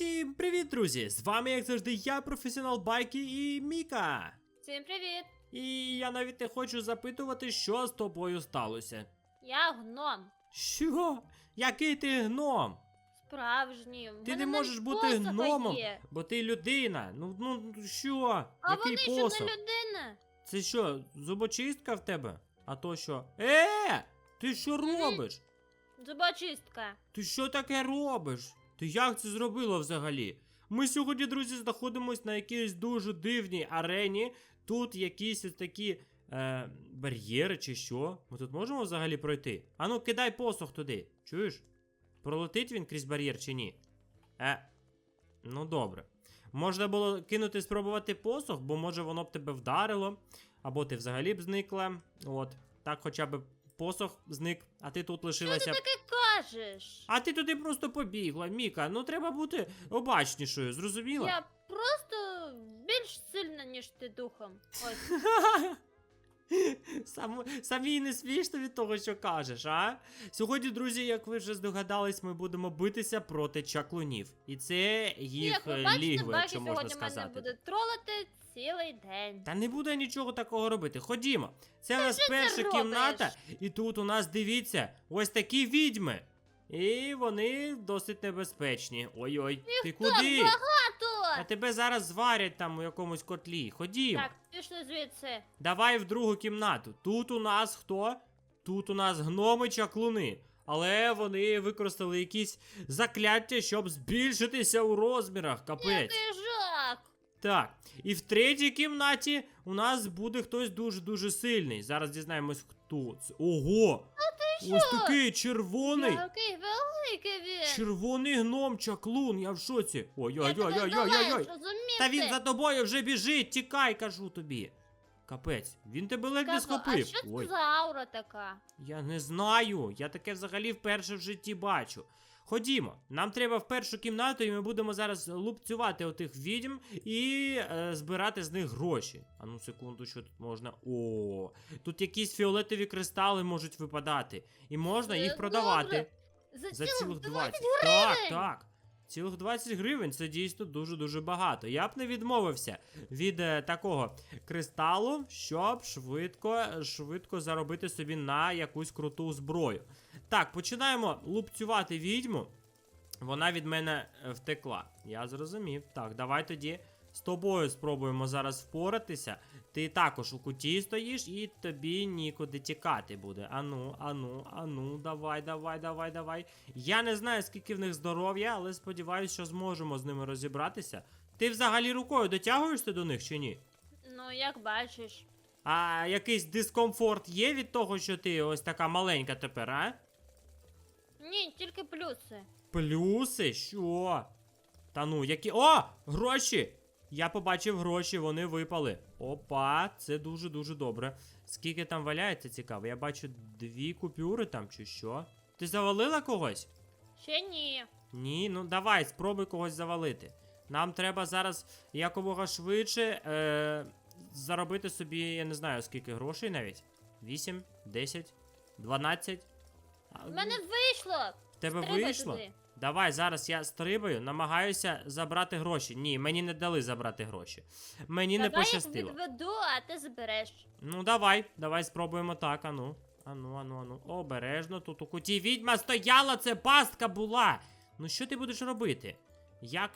Всім привіт, друзі! З вами, як завжди, я, професіонал байки і Міка. Всім привіт! І я навіть не хочу запитувати, що з тобою сталося. Я гном. Що? Який ти гном? Справжній. Ти мене не можеш бути гномом, Є. бо ти людина. Ну, ну що? А Який вони що посох? не людина? Це що, зубочистка в тебе? А то що? Е! Ти що робиш? Зубочистка. Ти що таке робиш? Ти як це зробила взагалі? Ми сьогодні, друзі, знаходимося на якійсь дуже дивній арені. Тут якісь ось такі е, бар'єри чи що. Ми тут можемо взагалі пройти? Ану, кидай посох туди. Чуєш? Пролетить він крізь бар'єр чи ні? Е. Ну добре. Можна було кинути спробувати посох, бо може воно б тебе вдарило, або ти взагалі б зникла. От. Так хоча б посох зник, а ти тут лишилася. Що ти таке кажеш? А ти туди просто побігла, Міка. Ну треба бути обачнішою, зрозуміла? Я просто більш сильна, ніж ти духом. Ось. Сам, самій не смішно від того, що кажеш, а? Сьогодні, друзі, як ви вже здогадались, ми будемо битися проти чаклунів. І це їх Як ви бачите, лігво, Багі якщо можна сьогодні мене сказати. буде тролити цілий день. Та не буде нічого такого робити. Ходімо. Це у нас що ти перша робиш? кімната, і тут у нас дивіться, ось такі відьми. І вони досить небезпечні. Ой-ой, ти куди? А багато! тебе зараз зварять там у якомусь котлі. Ходімо. Так, пішли звідси. Давай в другу кімнату. Тут у нас хто? Тут у нас гноми чаклуни. Але вони використали якісь закляття, щоб збільшитися у розмірах. Капець. Який жах! Так. І в третій кімнаті у нас буде хтось дуже-дуже сильний. Зараз дізнаємось, хто це. Ого! Ось такий червоний. Який великий він! Червоний гном чаклун, я в шоці. Ой-ой-ой-ой-ой-ой. Та він за тобою вже біжить, тікай, кажу тобі. Капець, він тебе ледь не схопив. А що це Ой, за аура така? я не знаю. Я таке взагалі вперше в житті бачу. Ходімо, нам треба в першу кімнату, і ми будемо зараз лупцювати отих відьм і е, збирати з них гроші. А ну секунду, що тут можна. О, тут якісь фіолетові кристали можуть випадати. І можна їх продавати. За, За цілих цілих 20 20. гривень! Так, так. Цілих 20 гривень це дійсно дуже-дуже багато. Я б не відмовився від е, такого кристалу, щоб швидко, швидко заробити собі на якусь круту зброю. Так, починаємо лупцювати відьму. Вона від мене е, втекла. Я зрозумів. Так, давай тоді з тобою спробуємо зараз впоратися. Ти також у куті стоїш, і тобі нікуди тікати буде. Ану, ану, ану, давай, давай, давай, давай. Я не знаю, скільки в них здоров'я, але сподіваюся, що зможемо з ними розібратися. Ти взагалі рукою дотягуєшся до них чи ні? Ну, як бачиш. А якийсь дискомфорт є від того, що ти ось така маленька тепер, а? Ні, тільки плюси. Плюси? Що? Та ну, які. О! Гроші! Я побачив гроші, вони випали. Опа, це дуже-дуже добре. Скільки там валяється, цікаво. Я бачу дві купюри там, чи що? Ти завалила когось? Ще ні. Ні, ну давай, спробуй когось завалити. Нам треба зараз якомога швидше е, заробити собі, я не знаю, скільки грошей навіть. 8, 10, 12. В мене вийшло. в тебе Стрибай вийшло? туди. Давай, зараз я стрибаю, намагаюся забрати гроші. Ні, мені не дали забрати гроші. Мені не Давай пощастило. я відведу, а ти забереш. Ну давай, давай спробуємо так, ану. Ану, ану, ану. Обережно, тут у куті відьма стояла, це пастка була. Ну що ти будеш робити? Як.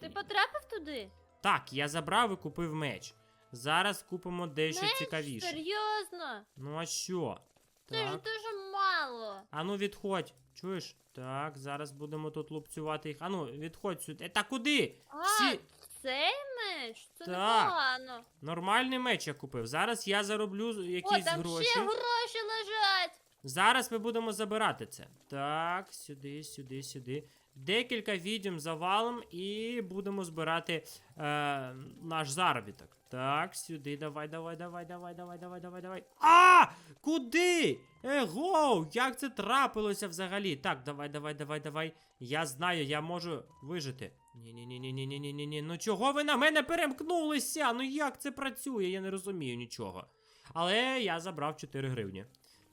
Ти потрапив туди? Так, я забрав і купив меч. Зараз купимо дещо Меч? цікавіше. Серйозно? Ну а що? Це ж Так. дуже мало. Ану, відходь. Чуєш? Так, зараз будемо тут лупцювати їх. Ану, відходь сюди. Е, Та куди? А, Всі- цей меч? Це Так. непогано. Нормальний меч я купив. Зараз я зароблю О, якісь там гроші. ще гроші лежать. Зараз ми будемо забирати це. Так, сюди, сюди, сюди. Декілька відьом завалом і будемо збирати е, наш заробіток. Так, сюди, давай, давай, давай, давай, давай, давай, давай, давай. А! Куди? Его! Як це трапилося взагалі? Так, давай, давай, давай, давай. Я знаю, я можу вижити. Ні, ні, ні, ні, ні, ні, ні, ні, ні. Ну чого ви на мене перемкнулися? Ну як це працює? Я не розумію нічого. Але я забрав 4 гривні.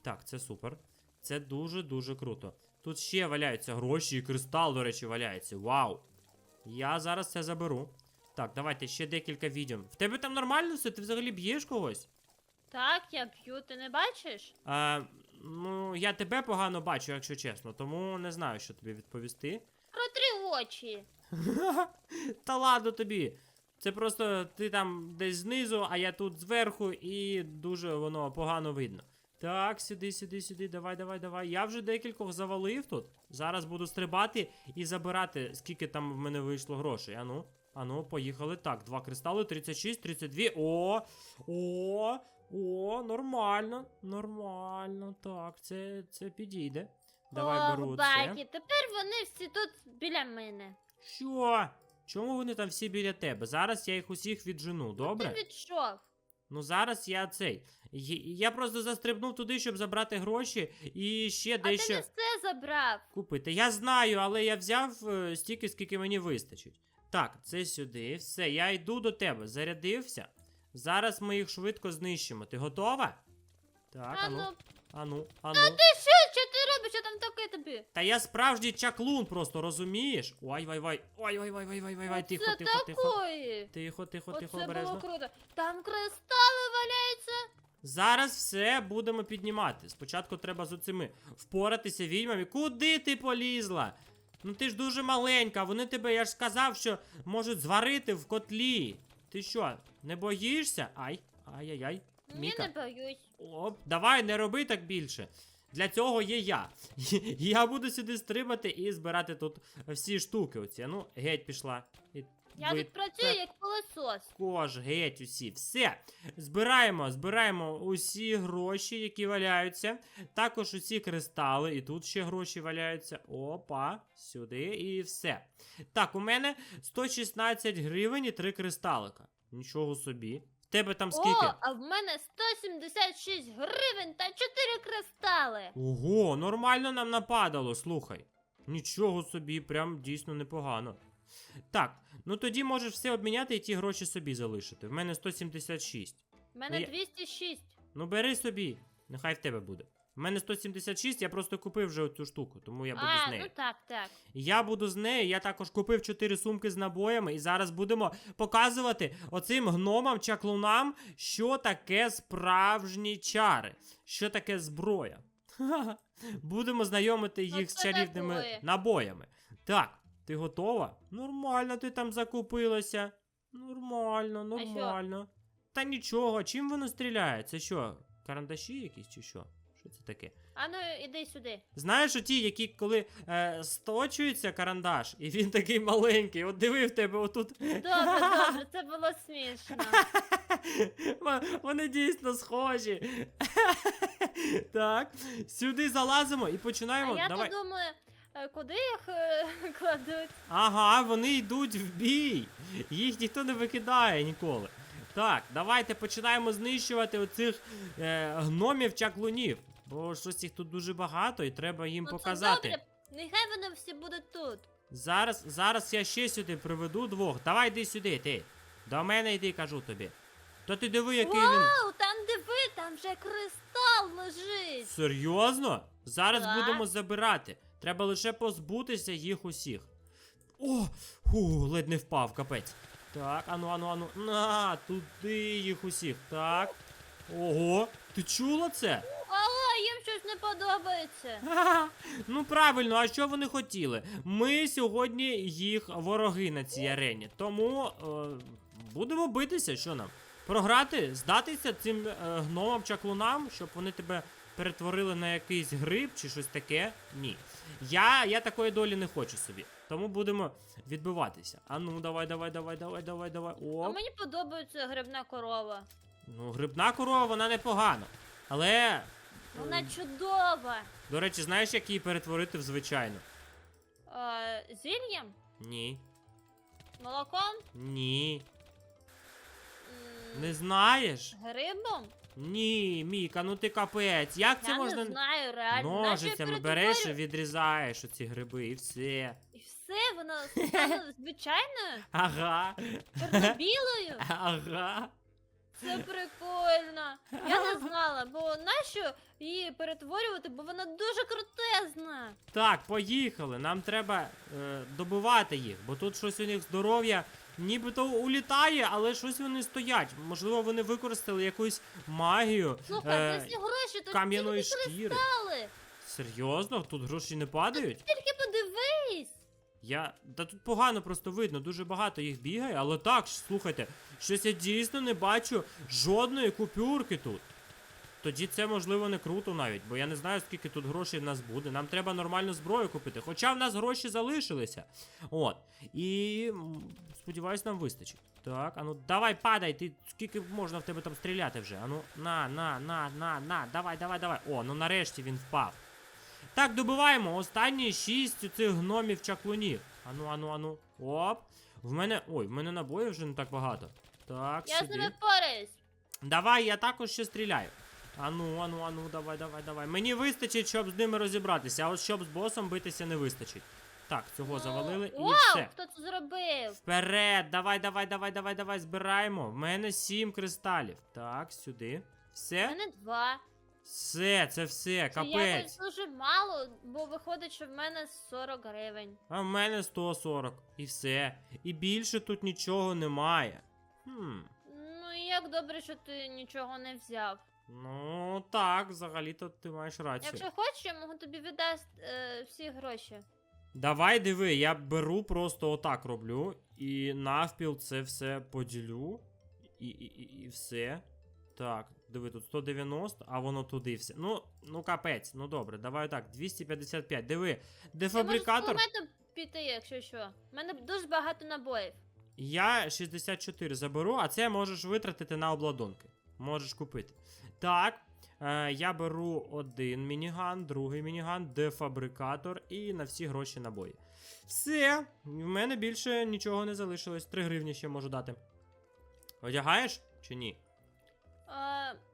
Так, це супер. Це дуже-дуже круто. Тут ще валяються гроші і кристал, до речі, валяється. Вау! Я зараз це заберу. Так, давайте ще декілька відео. В тебе там нормально все? Ти взагалі б'єш когось? Так, я п'ю, ти не бачиш? А, ну, я тебе погано бачу, якщо чесно, тому не знаю, що тобі відповісти. Протри очі. Та ладно тобі. Це просто ти там десь знизу, а я тут зверху, і дуже воно погано видно. Так, сюди, сюди, сюди, давай, давай, давай. Я вже декількох завалив тут. Зараз буду стрибати і забирати, скільки там в мене вийшло грошей. Ану, ану, поїхали. Так, два кристали, 36, 32. О! О! О, нормально, нормально. Так, це, це підійде. Давай беру це. Тепер вони всі тут біля мене. Що? Чому вони там всі біля тебе? Зараз я їх усіх віджену, добре? Ти відшов. Ну зараз я цей. Я просто застрибнув туди, щоб забрати гроші і ще А ти дещо не все забрав. купити. Я знаю, але я взяв е, стільки, скільки мені вистачить. Так, це сюди. Все, я йду до тебе. Зарядився. Зараз ми їх швидко знищимо. Ти готова? Так, ану. ану, ну, ану, ану. ти що, що там таке тобі? Та я справжній чаклун, просто розумієш? Ой, вай, вай, ой, ой, вай, вай, вай, вай, вай, тихо, тихо, тихо. такої. Тихо, тихо, тихо, Оце обережно. було круто. Там кристали валяються. Зараз все будемо піднімати. Спочатку треба з оцими впоратися відьмами. Куди ти полізла? Ну ти ж дуже маленька, вони тебе, я ж сказав, що можуть зварити в котлі. Ти що, не боїшся? Ай, ай-яй-яй. Ні, Міка. не боюсь. Оп, давай, не роби так більше. Для цього є я. Я буду сюди стрибати і збирати тут всі штуки. Оці. Ну, геть пішла. І Я тут працюю як пилосос. Також геть усі. Все. Збираємо, збираємо усі гроші, які валяються. Також усі кристали. І тут ще гроші валяються. Опа, сюди і все. Так, у мене 116 гривень і 3 кристалика. Нічого собі. Тебе там скільки? О, а в мене 176 гривень та 4 кристали. Ого, нормально нам нападало, слухай. Нічого собі, прям дійсно непогано. Так, ну тоді можеш все обміняти і ті гроші собі залишити. В мене 176. В мене Ну, я- 206. Ну бери собі, нехай в тебе буде. У мене 176, я просто купив вже цю штуку, тому я буду з нею. ну так, так. Я буду з нею, я також купив 4 сумки з набоями, і зараз будемо показувати оцим гномам чаклунам, що таке справжні чари, що таке зброя. Будемо знайомити їх з чарівними набоями. Так, ти готова? Нормально, ти там закупилася. Нормально, нормально. Та нічого, чим воно стріляє? Це що, карандаші якісь чи що? Що це таке? А ну іди сюди. Знаєш, оті, які коли е, сточується карандаш, і він такий маленький, от диви в тебе отут. Добре, добре, це було смішно. Вони дійсно схожі. так, сюди залазимо і А починаємо. я Давай. то думаю, е, куди їх е, кладуть? Ага, вони йдуть в бій. Їх ніхто не викидає ніколи. Так, давайте починаємо знищувати оцих е, гномів чаклунів. Бо щось їх тут дуже багато і треба їм Ну, це показати. добре. Нехай вони всі будуть тут. Зараз, зараз я ще сюди приведу двох. Давай йди сюди, ти. До мене йди, кажу тобі. То ти диви, який він. Вау, там диви, там вже кристал лежить. Серйозно? Зараз Так. будемо забирати. Треба лише позбутися їх усіх. О! Ху, ледь не впав, капець. Так, ану, ану, ану. На, туди їх усіх. Так. Ого, ти чула це? Але їм щось не подобається. Ха-ха. Ну правильно, а що вони хотіли? Ми сьогодні їх вороги на цій арені. Тому е, будемо битися, що нам? Програти, здатися цим е, гномам чаклунам, щоб вони тебе перетворили на якийсь гриб чи щось таке. Ні. Я, я такої долі не хочу собі. Тому будемо відбиватися. А ну, давай, давай, давай, давай, давай, давай. А мені подобається грибна корова. Ну, грибна корова, вона непогана. Але. Вона чудова. До речі, знаєш, як її перетворити в звичайну? Е, зіллям? Ні. Молоком? Ні. М, Не знаєш? Грибом? Ні, Міка, ну ти капець. Як це Я можна. не знаю, реально. Наче Ножицями береш і перетворю- відрізаєш оці гриби і все. І все, воно стане звичайною, Ага. чорно-білою. Ага. Це прикольно. Я не знала, бо нащо її перетворювати, бо вона дуже крутезна. Так, поїхали. Нам треба е, добивати їх, бо тут щось у них здоров'я нібито улітає, але щось вони стоять. Можливо, вони використали якусь магію Слухай, е, всі гроші, тут кам'яної тільки шкіри. кристали. Серйозно? Тут гроші не падають? Тільки. Я. Та тут погано просто видно, дуже багато їх бігає, але так, слухайте, щось я дійсно не бачу жодної купюрки тут. Тоді це можливо не круто навіть, бо я не знаю, скільки тут грошей в нас буде. Нам треба нормальну зброю купити. Хоча в нас гроші залишилися. От. І сподіваюсь, нам вистачить. Так, а ну давай падай, ти скільки можна в тебе там стріляти вже? Ану, на, на, на, на, на, давай, давай, давай. О, ну нарешті він впав. Так, добиваємо останні шість цих гномів чаклунів. Ану, ану, ану. Оп. В мене. Ой, в мене набоїв вже не так багато. Так, Я з ними впораюсь. Давай, я також ще стріляю. Ану, ану, ану, давай, давай, давай. Мені вистачить, щоб з ними розібратися, а от щоб з босом битися не вистачить. Так, цього Ну, завалили і Вау, все. хто це зробив? Вперед! Давай, давай, давай, давай, давай, збираємо. В мене сім кристалів. Так, сюди. У Все? мене два. Все, це все, Це якось капець. дуже мало, бо виходить, що в мене 40 гривень. А в мене 140. І все. І більше тут нічого немає. Хм. Ну і як добре, що ти нічого не взяв. Ну так, взагалі-то ти маєш рацію. Якщо хочеш, я можу тобі віддати е, всі гроші. Давай диви, я беру просто отак роблю. І навпіл це все поділю. І, і, і, і все. Так, диви, тут 190, а воно туди все. Ну, ну капець, ну добре, давай так, 255. Диви, дефабрикатор. Я можу піти, якщо що. У мене дуже багато набоїв. Я 64 заберу, а це можеш витратити на обладунки. Можеш купити. Так, е, я беру один мініган, другий мініган, дефабрикатор і на всі гроші набої. Все, в мене більше нічого не залишилось. 3 гривні ще можу дати. Одягаєш чи ні? Е,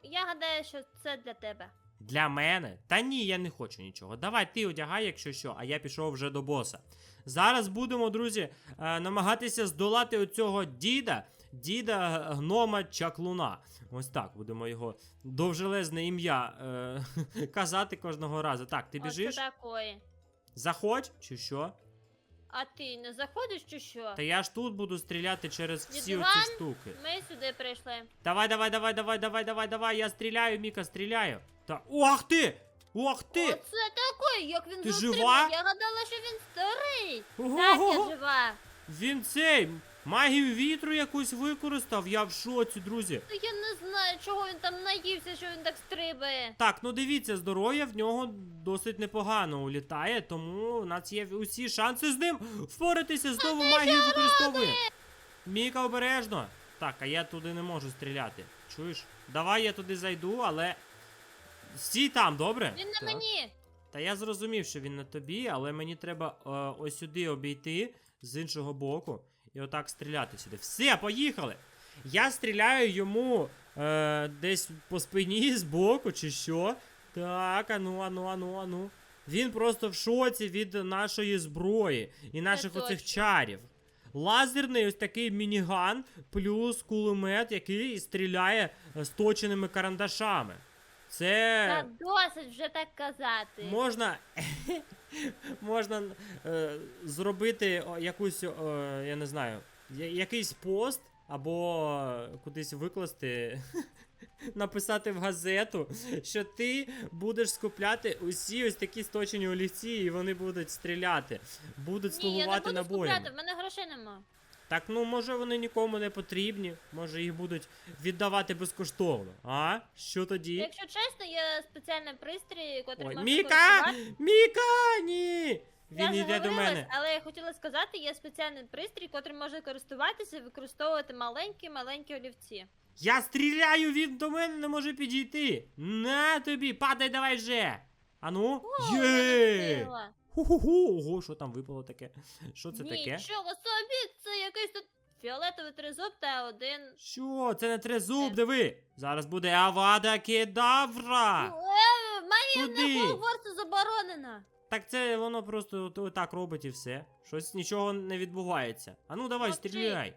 я гадаю, що це для тебе. Для мене? Та ні, я не хочу нічого. Давай ти одягай, якщо що, а я пішов вже до боса. Зараз будемо, друзі, е, намагатися здолати оцього діда, діда гнома чаклуна. Ось так будемо його довжелезне ім'я е, казати кожного разу. Так, ти біжиш? Оце такої. Заходь, чи що? А ти не заходиш чи що? Та я ж тут буду стріляти через всі Дідван? оці штуки. Ми сюди прийшли. Давай, давай, давай, давай, давай, давай, давай. Я стріляю, Міка, стріляю. Та. Ох ти! Ох ти! Оце такий, як він Ти жива? Я гадала, що він старий. Ого! Так, я жива. Він цей магію вітру якусь використав. Я в шоці, друзі. Та я не знаю, чого він там наївся, що він так стрибає. Так, ну дивіться, здоров'я в нього досить непогано улітає, тому у нас є усі шанси з ним впоратися. Знову магію використовує. Міка обережно. Так, а я туди не можу стріляти. Чуєш? Давай я туди зайду, але. Стій там, добре? Він на Так. мені. Та я зрозумів, що він на тобі, але мені треба е, ось сюди обійти з іншого боку і отак стріляти сюди. Все, поїхали! Я стріляю йому е, десь по спині з боку, чи що. Так, ану, ану, ану, ану. Він просто в шоці від нашої зброї і наших оцих чарів. Лазерний ось такий мініган, плюс кулемет, який стріляє е, сточеними карандашами. Це. Та досить вже так казати. Можна. Можна е, зробити якусь, е, я не знаю, якийсь пост або кудись викласти, написати в газету, що ти будеш скупляти усі ось такі сточені олівці, і вони будуть стріляти, будуть Ні, я не слугувати буду набоями. скупляти, в мене грошей нема. Так ну може вони нікому не потрібні, може їх будуть віддавати безкоштовно. А? Що тоді? Якщо чесно, є спеціальний пристрій, котрий Ой, можна Міка! Міка! Ні! Він я йде до мене. але я хотіла сказати, є спеціальний пристрій, котрий може користуватися і використовувати маленькі-маленькі олівці. Я стріляю, він до мене не може підійти. На тобі, падай давай вже. Ану. Є! Ху-ху-ху. Ого, що там випало таке? Що це таке? Нічого собі, це якийсь тут фіолетовий тризуб та один. Що? Це не трезуб, Це- диви. Зараз буде авада кедавра. Е, Магія Куди? на Хогвартсу заборонена. Так це воно просто от- отак робить і все. Щось нічого не відбувається. Ану, давай, Мовчи. стріляй.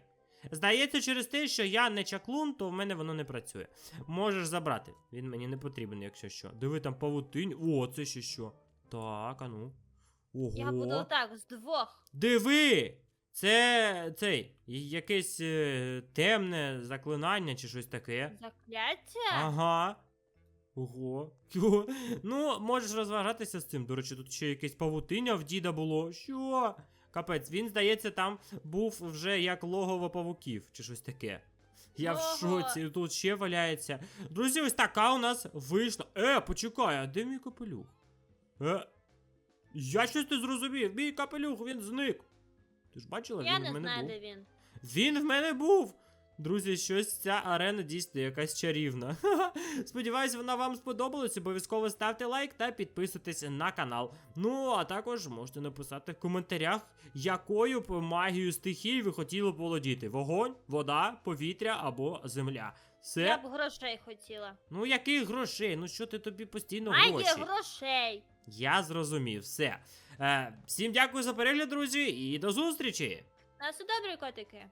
Здається, через те, що я не чаклун, то в мене воно не працює. Можеш забрати. Він мені не потрібен, якщо що. Диви там павутинь. О, це ще що. Так, а ну. Ого. Я буду отак з двох. Диви! Це цей, якесь е, темне заклинання чи щось таке. Закляття? Ага. Ого. Тьо. Ну, можеш розважатися з цим. До речі, тут ще якесь павутиння в діда було. Що? Капець, він, здається, там був вже як логово павуків, чи щось таке. Я в Ого. шоці, тут ще валяється. Друзі, ось така у нас вийшла. Е, почекай, а де мій капелюх? Е. Я щось не зрозумів. Мій капелюх, він зник. Ти ж бачила, Я він в не мене знаю, був. де він. Він в мене був. Друзі, щось ця арена дійсно якась чарівна. Сподіваюсь, вона вам сподобалась. Обов'язково ставте лайк та підписуйтесь на канал. Ну, а також можете написати в коментарях, якою б магією стихій ви хотіли б володіти: вогонь, вода, повітря або земля. Все. Я б грошей хотіла. Ну, яких грошей? Ну що ти тобі постійно Магія гроші? грошей. Я зрозумів, все. Е, всім дякую за перегляд, друзі, і до зустрічі! На все добре, котики.